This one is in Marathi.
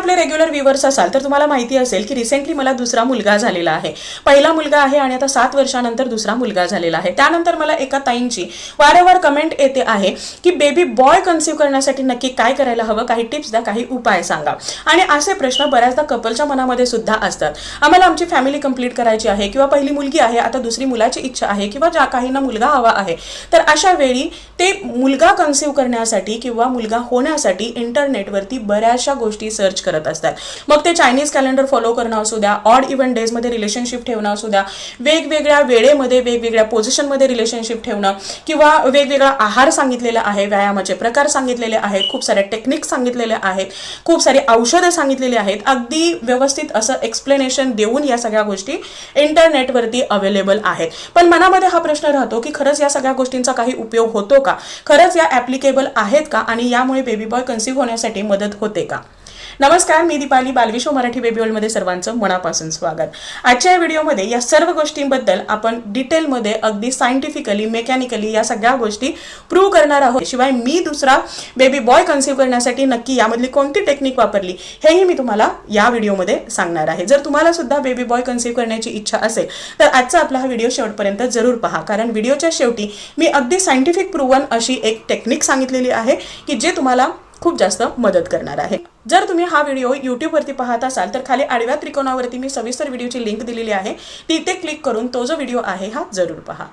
आपले रेग्युलर व्ह्युअर्स असाल तर तुम्हाला माहिती असेल की रिसेंटली मला दुसरा मुलगा झालेला आहे. पहिला मुलगा आहे आणि आता सात वर्षानंतर दुसरा मुलगा झालेला आहे. त्यानंतर मला एका ताईंची वारंवार कमेंट येते आहे की बेबी बॉय कन्सिव्ह करण्यासाठी नक्की काय करायला हवं? काही टिप्स द्या काही उपाय सांगा. आणि असे प्रश्न बऱ्याचदा कपलच्या मनामध्ये सुद्धा असतात. आम्हाला आमची फॅमिली कंप्लीट करायची आहे किंवा पहिली मुलगी आहे आता दुसरी मुलाची इच्छा आहे किंवा ज्या काहींना मुलगा हवा आहे तर अशा वेळी ते मुलगा कन्सिव्ह करण्यासाठी किंवा मुलगा होण्यासाठी इंटरनेटवरती बऱ्याचशा गोष्टी सर्च करत असतात. मग ते चायनीज कॅलेंडर फॉलो करणं असू द्या ऑड इव्हन डेजमध्ये रिलेशनशिप ठेवणं असू द्या वेगवेगळ्या वेळेमध्ये वेगवेगळ्या पोझिशनमध्ये रिलेशनशिप ठेवणं किंवा वेगवेगळा आहार सांगितलेला आहे व्यायामाचे प्रकार सांगितलेले आहेत खूप साऱ्या टेक्निक सांगितलेल्या आहेत खूप सारी औषधं सांगितलेली आहेत. अगदी व्यवस्थित असं एक्सप्लेनेशन देऊन या सगळ्या गोष्टी इंटरनेटवरती अवेलेबल आहेत. पण मनामध्ये हा प्रश्न राहतो की खरंच या सगळ्या गोष्टींचा काही उपयोग होतो का? खरंच या ॲप्लिकेबल आहेत का? आणि यामुळे बेबी बॉय कन्सिव्ह होण्यासाठी मदत होते का? नमस्कार मी दीपाली बालविश्व मराठी बेबी वर्ल्डमध्ये सर्वांचं मनापासून स्वागत. आजच्या या व्हिडिओमध्ये या सर्व गोष्टींबद्दल आपण डिटेलमध्ये अगदी सायंटिफिकली मेकॅनिकली या सगळ्या गोष्टी प्रूव्ह करणार आहोत. शिवाय मी दुसरा बेबी बॉय कन्सिव्ह करण्यासाठी नक्की यामधली कोणती टेक्निक वापरली हेही मी तुम्हाला या व्हिडिओमध्ये सांगणार आहे. जर तुम्हाला सुद्धा बेबी बॉय कन्सिव्ह करण्याची इच्छा असेल तर आजचा आपला हा व्हिडिओ शेवटपर्यंत जरूर पहा. कारण व्हिडिओच्या शेवटी मी अगदी सायंटिफिक प्रूव्हन अशी एक टेक्निक सांगितलेली आहे की जे तुम्हाला खूप जास्त मदत करणार आहे. जर तुम्ही हा व्हिडिओ यूट्यूबवरती पाहत असाल तर खाली आडव्या त्रिकोणावरती मी सविस्तर व्हिडिओची लिंक दिलेली आहे. तिथे क्लिक करून तो जो व्हिडिओ आहे हा जरूर पहा.